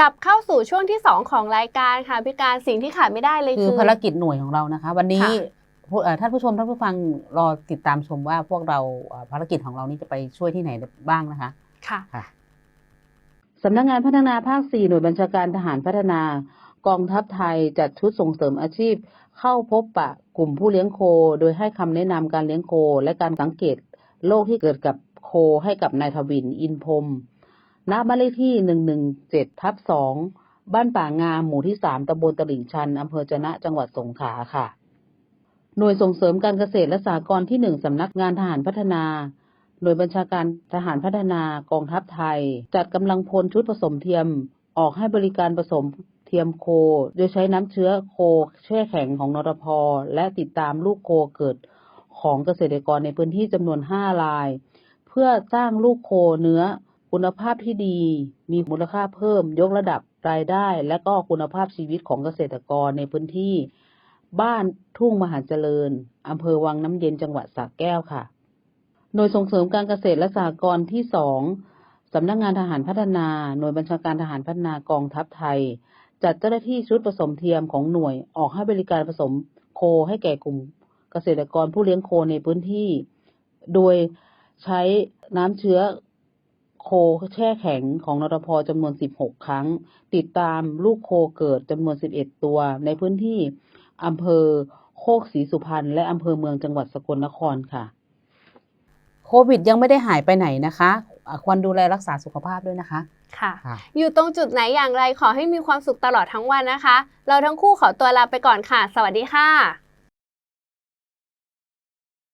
กลับเข้าสู่ช่วงที่ 2 ของรายการค่ะพี่การสิ่งที่ขาดไม่ได้เลยคืคืออภารกิจหน่วยของเรานะคะ วันนี้ค่ะผู้เอ่อท่านผู้ชมท่านผู้ฟังรอติดตามชมว่าพวกเราเอ่อภารกิจของเรานี่จะไปช่วยที่ไหนบ้างนะคะ ค่ะสำนักงานพัฒนาภาค 4 หน่วยบัญชาการทหารพัฒนากองทัพไทยจัดชุดส่งเสริมอาชีพ เข้าพบปะกลุ่มผู้เลี้ยงโค โดยให้คำแนะนำการเลี้ยงโค และการสังเกตโรคที่เกิดกับโคให้กับนายทวินอินพรม ณบ้านเลขที่117ทับ2บ้านป่างามหมู่ที่3ตำบลตลิ่งชันอำเภอจะนะจังหวัดสงขลาค่ะ หน่วยส่งเสริมการเกษตรและสหกรณ์ที่1สำนักงานทหารพัฒนา หน่วยบัญชาการทหารพัฒนากองทัพไทย จัดกำลังพลชุดผสมเทียม ออกให้บริการผสมเทียมโค โดยใช้น้ำเชื้อโคแช่แข็งของนรพและติดตามลูกโคเกิดของเกษตรกรในพื้นที่จำนวน5ราย เพื่อสร้างลูกโคเนื้อ คุณภาพที่ดีมีมูลค่าเพิ่ม ยกระดับรายได้ และก็คุณภาพชีวิตของเกษตรกรในพื้นที่ บ้านทุ่งมหาเจริญอำเภอวังน้ำเย็นจังหวัดสระแก้วค่ะ หน่วยส่งเสริมการเกษตรและสหกรณ์ที่สองสำนักงานทหารพัฒนา หน่วยบัญชาการทหารพัฒนากองทัพไทย จัดเจ้าหน้าที่ชุดผสมเทียมของหน่วยออกให้บริการผสมโคให้แก่กลุ่มเกษตรกรผู้เลี้ยงโคในพื้นที่ โดยใช้น้ำเชื้อ โคแช่แข็งของนรพจำนวน 16 ครั้ง ติดตามลูกโคเกิดจำนวน 11 ตัว ในพื้นที่อำเภอโคกศรีสุพรรณและอำเภอเมืองจังหวัดสกลนครค่ะ โควิดยังไม่ได้หายไปไหนนะคะอะควรดูแลรักษาสุขภาพด้วยนะคะค่ะค่ะ อยู่ตรงจุดไหนอย่างไรขอให้มีความสุขตลอดทั้งวันนะคะ เราทั้งคู่ขอตัวลาไปก่อนค่ะ สวัสดีค่ะ